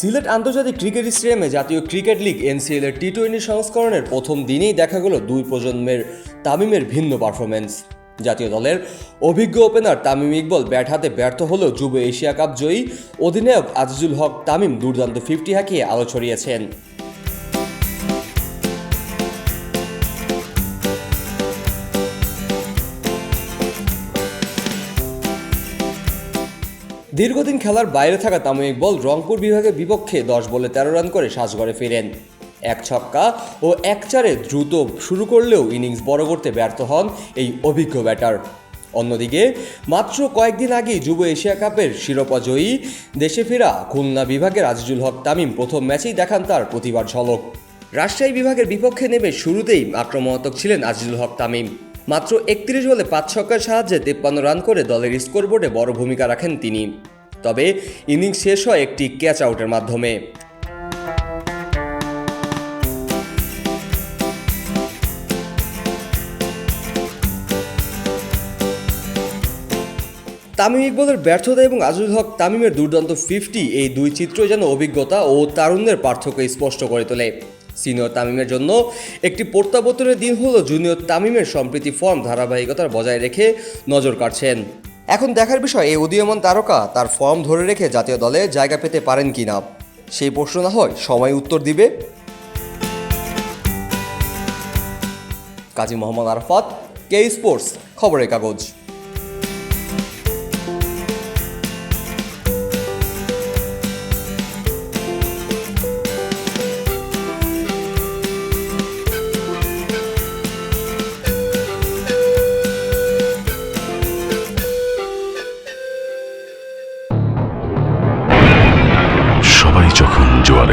সিলেট আন্তর্জাতিক ক্রিকেট স্টেডিয়ামে জাতীয় ক্রিকেট লিগ এনসিএল এর টি টোয়েন্টি সংস্করণের প্রথম দিনেই দেখা গেল দুই প্রজন্মের তামিমের ভিন্ন পারফরমেন্স জাতীয় দলের অভিজ্ঞ ওপেনার তামিম ইকবল ব্যাট হাতে ব্যর্থ হলেও যুব এশিয়া কাপ জয়ী অধিনায়ক আজিজুল হক তামিম দুর্দান্ত ফিফটি হাঁকিয়ে আলো ছড়িয়েছেন। দীর্ঘদিন খেলার বাইরে থাকা তামিম ইকবল রংপুর বিভাগের বিপক্ষে দশ বলে তেরো রান করে সাজঘরে ফেরেন। এক ছক্কা ও এক চারে দ্রুত শুরু করলেও ইনিংস বড় করতে ব্যর্থ হন এই অভিজ্ঞ ব্যাটার। অন্যদিকে, মাত্র কয়েকদিন আগেই যুব এশিয়া কাপের শিরোপা জয়ী দেশে ফেরা খুলনা বিভাগের আজিজুল হক তামিম প্রথম ম্যাচেই দেখান তার প্রতিভার ঝলক। রাজশাহী বিভাগের বিপক্ষে নেমে শুরুতেই আক্রমণাত্মক ছিলেন আজিজুল হক তামিম। মাত্র একত্রিশ বলে পাঁচ ছক্কার সাহায্যে তেপ্পান্ন রান করে দলের স্কোরবোর্ডে বড় ভূমিকা রাখেন তিনি। তবে ইনিংস শেষ হয় একটি ক্যাচ আউটের মাধ্যমে। তামিম ইকবলের ব্যর্থতা এবং আজুল হক তামিমের দুর্দান্ত ফিফটি এই দুই চিত্র যেন অভিজ্ঞতা ও তারুণ্যের পার্থক্য স্পষ্ট করে তোলে। সিনিয়র তামিমের জন্য। একটি প্রত্যাবর্তনের দিন হলো জুনিয়র তামিমের সম্প্রীতি ফর্ম ধারাবাহিকতার বজায় রেখে নজর কাটছেন এখন দেখার বিষয়, এই উদীয়মান তারকা তার ফর্ম ধরে রেখে জাতীয় দলে জায়গা পেতে পারেন কিনা? সেই প্রশ্ন না হয় সময় উত্তর দিবে। কাজী মোহাম্মদ আরফাত কে স্পোর্টস খবরের কাগজ।